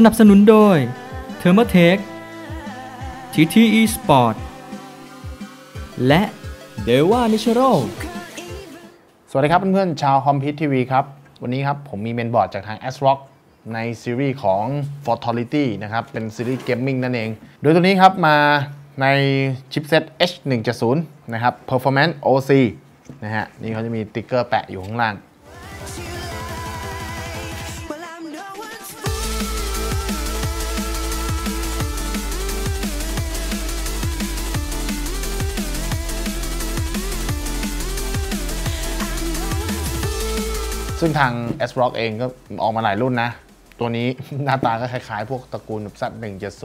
สนับสนุนโดย t h e r m o t e c h TTE Sport และ d e w a Natural สวัสดีครับเพื่อนๆ ชาวคอมพิวทีวีครับ วันนี้ครับผมมีเมนบอร์ดจากทาง s r o c k ในซีรีส์ของ f o r t a l i t y นะครับ เป็นซีรีส์เกมมิ่งนั่นเอง โดยตัวนี้ครับมาในชิปเซ็ต H170 นะครับ Performance OC นะฮะ นี่เขาจะมีติ๊กเกอร์แปะอยู่ข้างล่าง ซึ่งทาง s r o c k เองก็ออกมาหลายรุ่นนะ ตัวนี้หน้าตาก็คล้ายๆ พวกตระกูลแบบ Z170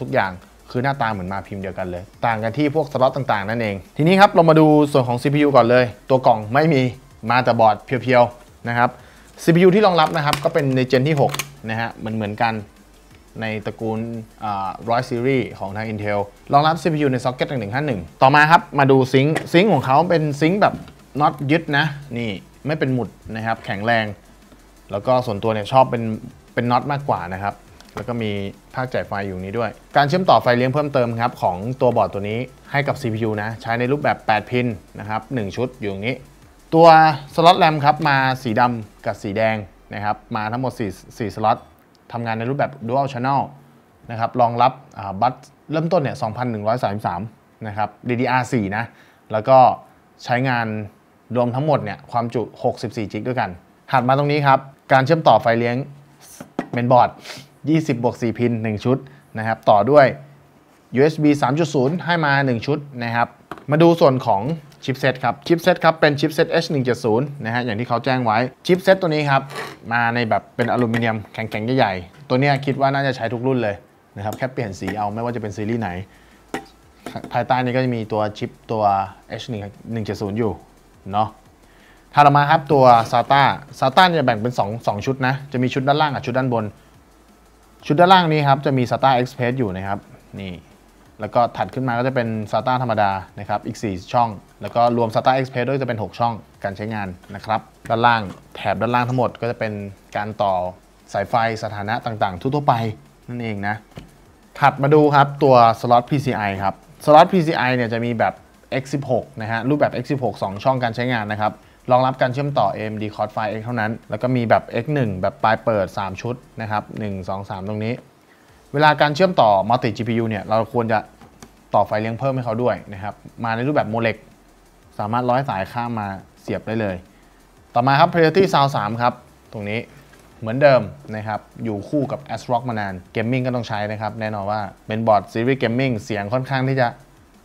ทุกอย่างคือหน้าตาเหมือนมาพิมพ์เดียวกันเลย ต่างกันที่พวกสล็อตต่างๆ นั่นเอง ทีนี้ครับเรามาดูส่วนของ CPU ก่อนเลย ตัวกล่องไม่มีมาแต่บอร์ดเพียวๆนะครับ CPU ที่รองรับนะครับก็เป็นในเจนที่ 6 นะฮะเหมือนเหมือนๆกันในตระกูลร้อยซีรีส์ของทาง Intel รองรับ CPU ใน Socket 1151 ต่อมาครับ มาดูซิงค์ซิงค์ของเขาเป็นซิงค์แบบน็อตยึดนะ นี่ ไม่เป็นหมุดนะครับ แข็งแรง แล้วก็ส่วนตัวเนี่ยชอบเป็นเป็นน็อตมากกว่านะครับ แล้วก็มีภาคจ่ายไฟอยู่นี้ด้วย การเชื่อมต่อไฟเลี้ยงเพิ่มเติมครับของตัวบอร์ดตัวนี้ให้กับ CPU นะใช้ในรูปแบบ 8 พินนะครับ1ชุดอยู่อย่างนี้ ตัวสล็อตแรมครับมาสีดำกับสีแดงนะครับมาทั้งหมด 4 4สล็อตทำงานในรูปแบบ Dual Channel นะครับรองรับบัตเริ่มต้นเนี่ย 2,133 นะครับ DDR4 นะ แล้วก็ใช้งาน รวมทั้งหมดเนี่ยความจุ 64 จิกด้วยกัน ถัดมาตรงนี้ครับ การเชื่อมต่อไฟเลี้ยงเมนบอร์ด 20บวก4พิน 1 ชุดนะครับ ต่อด้วย USB 3.0 ให้มา 1 ชุดนะครับ มาดูส่วนของชิปเซตครับ ชิปเซตครับ เป็นชิปเซต H170 นะฮะ อย่างที่เขาแจ้งไว้ ชิปเซตตัวนี้ครับ มาในแบบเป็นอลูมิเนียมแข็งๆ ใหญ่ๆ ตัวเนี้ยคิดว่าน่าจะใช้ทุกรุ่นเลยนะครับ แค่เปลี่ยนสีเอาไม่ว่าจะเป็นซีรีส์ไหน ภายใต้นี้ก็จะมีตัวชิปตัว H170 อยู่ เนาะถัดมาครับตัว SATA SATA เนี่ยแบ่งเป็น2 2ชุดนะ จะมีชุดด้านล่างกับชุดด้านบน ชุดด้านล่างนี้ครับจะมี SATA Express อยู่นะครับนี่แล้วก็ถัดขึ้นมาก็จะเป็น SATA ธรรมดานะครับอีก 4 ช่อง แล้วก็รวม SATA Express ด้วยจะเป็น 6 ช่องการใช้งานนะครับ ด้านล่างแถบด้านล่างทั้งหมดก็จะเป็นการต่อสายไฟสถานะต่างๆ ทั่วๆไปนั่นเองนะ ถัดมาดูครับตัวสล็อต PCI ครับสล็อต PCI เนี่ยจะมีแบบ X16 นะฮะรูปแบบ X16 2 ช่องการใช้งานนะครับรองรับการเชื่อมต่อ AMD Core Phi X เท่านั้น แล้วก็มีแบบ X1 แบบปลายเปิด 3 ชุดนะครับ 1 2 3 ตรงนี้ เวลาการเชื่อมต่อ Multi GPU เนี่ย เราควรจะต่อไฟเลี้ยงเพิ่มให้เขาด้วยนะครับ มาในรูปแบบโมเลกสามารถร้อยสายข้ามมาเสียบได้เลย ต่อมาครับ Priority Sound 3 ครับ ตรงนี้เหมือนเดิมนะครับ อยู่คู่กับ a s r o c k มานาน เกมมิ่งก็ต้องใช้นะครับ แน่นอนว่าเป็นบอร์ดซีรีส์เกมมิ่งเสียงค่อนข้างที่จะ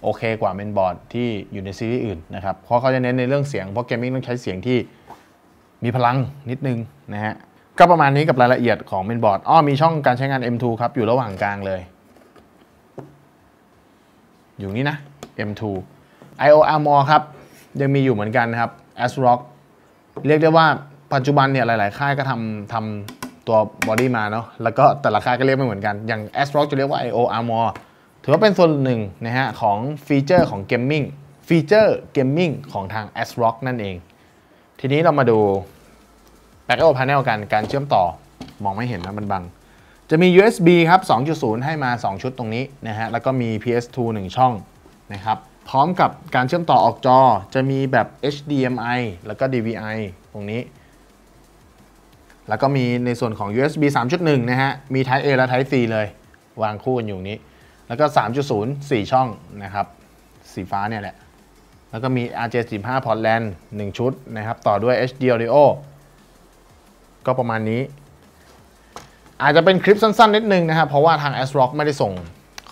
โอเคกว่าเป็นบอร์ดที่อยู่ในซีรีส์อื่นนะครับเพราะเขาจะเน้นในเรื่องเสียงเพราะเกมมิ่งต้องใช้เสียงที่มีพลังนิดนึงนะฮะก็ประมาณนี้กับรายละเอียดของเมนบอร์ดอ้อมีช่องการใช้งาน M2 ครับ อยู่ระหว่างกลางเลย อยู่นี่นะ M2 IO Armor ครับ ยังมีอยู่เหมือนกันนะครับ ASRock เรียกได้ว่าปัจจุบันเนี่ยหลาย ๆ ค่ายก็ทำทำตัวบอดี้มาเนาะแล้วก็แต่ละค่ายก็เรียกไม่เหมือนกัน อย่าง ASRock จะเรียกว่า IO Armor ถือว่าเป็นส่วนหนึ่งนะฮะของฟีเจอร์ของเกมมิ่งฟีเจอร์เกมมิ่งของทาง ASRock นั่นเอง ทีนี้เรามาดู Back IO Panel กันการเชื่อมต่อมองไม่เห็นนะมันบัง จะมี USB ครับ 2.0 ให้มา 2 ชุดตรงนี้นะฮะ แล้วก็มี PS2 1 ช่องนะครับ พร้อมกับการเชื่อมต่อออกจอจะมีแบบ HDMI แล้วก็ DVI ตรงนี้ แล้วก็มีในส่วนของ USB 3.1 นะฮะ มี Type A และ Type C เลย วางคู่กันอยู่นี้ แล้วก็ 3.0 4 ช่องนะครับ สีฟ้าเนี่ยแหละ แล้วก็มี RJ45 port LAN 1ชุดนะครับ ต่อด้วย HD Audio ก็ประมาณนี้ อาจจะเป็นคลิปสั้นๆ นิดนึงนะครับ เพราะว่าทาง ASRock ไม่ได้ส่ง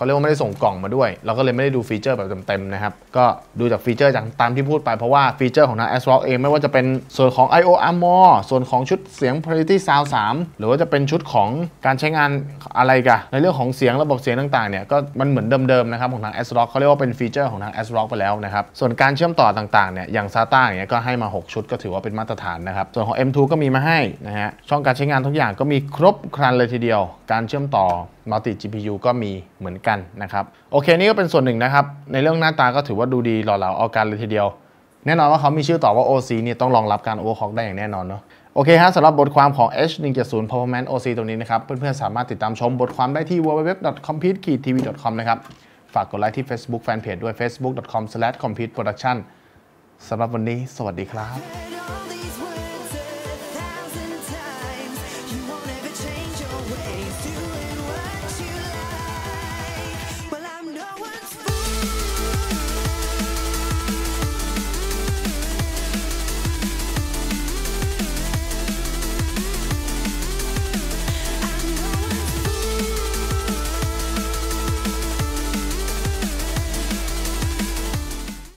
เขาเรียกว่าไม่ได้ส่งกล่องมาด้วย เราก็เลยไม่ได้ดูฟีเจอร์แบบเต็มๆนะครับ ก็ดูจากฟีเจอร์จากตามที่พูดไปเพราะว่าฟีเจอร์ของทาง ASRock เองไม่ว่าจะเป็นส่วนของ I/O Armor ส่วนของชุดเสียง Parity Sound 3 หรือว่าจะเป็นชุดของการใช้งานอะไรกันในเรื่องของเสียงระบบเสียงต่างๆเนี่ยก็มันเหมือนเดิมๆนะครับของทาง ASRock เขาเรียกว่าเป็นฟีเจอร์ของทาง ASRock ไปแล้วนะครับส่วนการเชื่อมต่อต่างๆเนี่ยอย่าง SATA อย่างเงี้ยก็ให้มา 6 ชุดก็ถือว่าเป็นมาตรฐานนะครับส่วนของ M2 ก็มีมาให้นะฮะช่องการใช้งานทุกอย่างก็มีครบครันเลยทีเดียว การเชื่อมต่อ multi GPU ก็มีเหมือนกันนะครับ โอเค นี่ก็เป็นส่วนหนึ่งนะครับ ในเรื่องหน้าตาก็ถือว่าดูดีหล่อเหลาเอาการเลยทีเดียว แน่นอนว่าเขามีชื่อต่อว่า OC เนี่ยต้องรองรับการ overclock ได้อย่างแน่นอนเนาะโอเคฮะสำหรับบทความของ H170 Performance OC ตรงนี้นะครับ เพื่อนๆ สามารถติดตามชมบทความได้ที่ www.compete-tv.com นะครับ ฝากกดไลค์ที่ Facebook Fanpage ด้วย facebook.com/compete production สำหรับวันนี้ สวัสดีครับ do it.